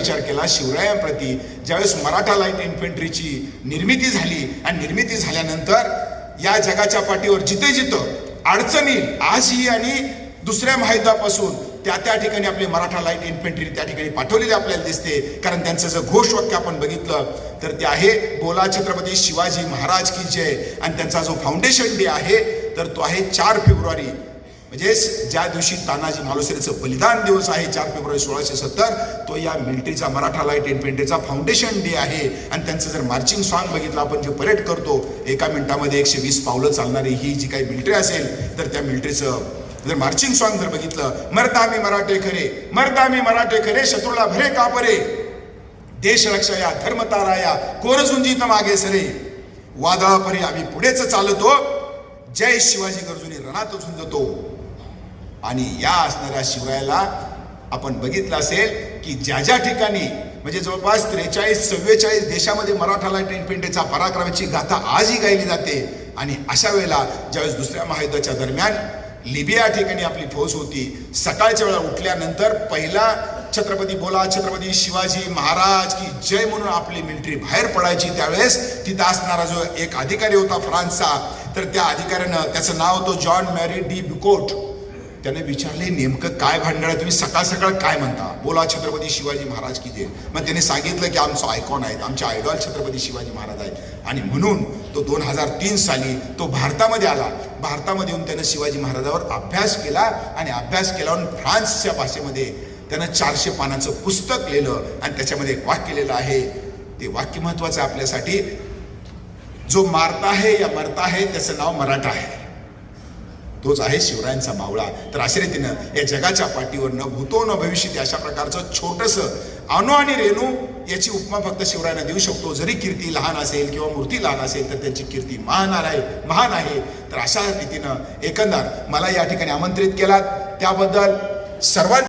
विचार केला शिवरायांप्रती ज्यावेळेस मराठा लाइट इन्फंट्रीची निर्मिती झाली आणि निर्मिती झाल्यानंतर या जगाच्या पाठीवर जिथे जिथं अडचणी आजही आणि दुसऱ्या महायुद्धापासून त्या त्या ठिकाणी आपले मराठा लाइट इन्फंट्री त्या ठिकाणी पाठवलेली आपल्याला दिसते. कारण त्यांचं जर घोषवाक्य आपण बघितलं तर ते आहे बोला छत्रपती शिवाजी महाराज की जय. आणि त्यांचा जो फाउंडेशन डे आहे तर तो आहे चार फेब्रुवारी. म्हणजेच ज्या दिवशी तानाजी मालुसरेचं बलिदान दिवस आहे चार फेब्रुवारी सोळाशे सत्तर तो या मिलिटरीचा मराठा लाइट इन्फेंट्रीचा फाउंडेशन डे आहे. आणि त्यांचं जर मार्चिंग सॉन्ग बघितलं आपण जे परेड करतो एका मिनिटामध्ये एकशे वीस पावलं चालणारी ही जी काही मिलिटरी असेल तर त्या मिलिटरीचं जर मार्चिंग सॉन्ग जर बघितलं मरता मी मराठे खरे मरता मी मराठे खरे शत्रूला भरे कापरे देश रक्षाया धर्म ताराया कोर झुंजीत मागे सरे. वादळापरी आम्ही पुढेच चालतो. जय शिवाजी गरजुनी रणात झुंजतो आणि या असणाऱ्या शिवरायाला आपण बघितलं असेल की ज्या ज्या ठिकाणी म्हणजे जवळपास त्रेचाळीस चव्वेचाळीस देशामध्ये मराठा लाइट पराक्रमाची गाथा आजही गायली जाते. आणि अशा वेळेला ज्यावेळेस दुसऱ्या महायुद्धाच्या दरम्यान लिबिया ठिकाणी आपली फौज होती सकाळच्या वेळा उठल्यानंतर पहिला छत्रपती बोला छत्रपती शिवाजी महाराज की जय म्हणून आपली मिलिटरी बाहेर पडायची त्यावेळेस तिथं असणारा जो एक अधिकारी होता फ्रान्सचा तर त्या अधिकाऱ्यानं त्याचं नाव होतं जॉन मॅरी डी बिकोट. त्याने विचारले नेमकं काय भांडण आहे? तुम्ही सकाळ सकाळ काय म्हणता? बोला छत्रपती शिवाजी महाराज की जे मग त्याने सांगितलं की आमचं आयकॉन आहेत आमचे आयडॉल छत्रपती शिवाजी महाराज आहेत. आणि म्हणून तो दोन हजार तीन साली तो भारतामध्ये आला. भारतामध्ये येऊन त्यानं शिवाजी महाराजावर अभ्यास केला आणि अभ्यास केल्यावर फ्रान्सच्या भाषेमध्ये त्यानं चारशे पानाचं पुस्तक लिहिलं आणि त्याच्यामध्ये एक वाक्य लिहिलं आहे. ते वाक्य महत्वाचं आहे आपल्यासाठी. जो मारता आहे या मरता आहे त्याचं नाव मराठा आहे. तोच आहे शिवरायांचा मावळा तर अशा रीतीनं या जगाच्या पाठीवर न भूतो न भविष्य अशा प्रकारचं छोटंसं अणू आणि रेणू याची उपमा फक्त शिवरायांना देऊ शकतो. जरी कीर्ती लहान असेल किंवा मूर्ती लहान असेल तर त्यांची कीर्ती महान आहे महान आहे. तर अशा रीतीनं एकंदर मला या ठिकाणी आमंत्रित केलात. त्याबद्दल सर्वांचे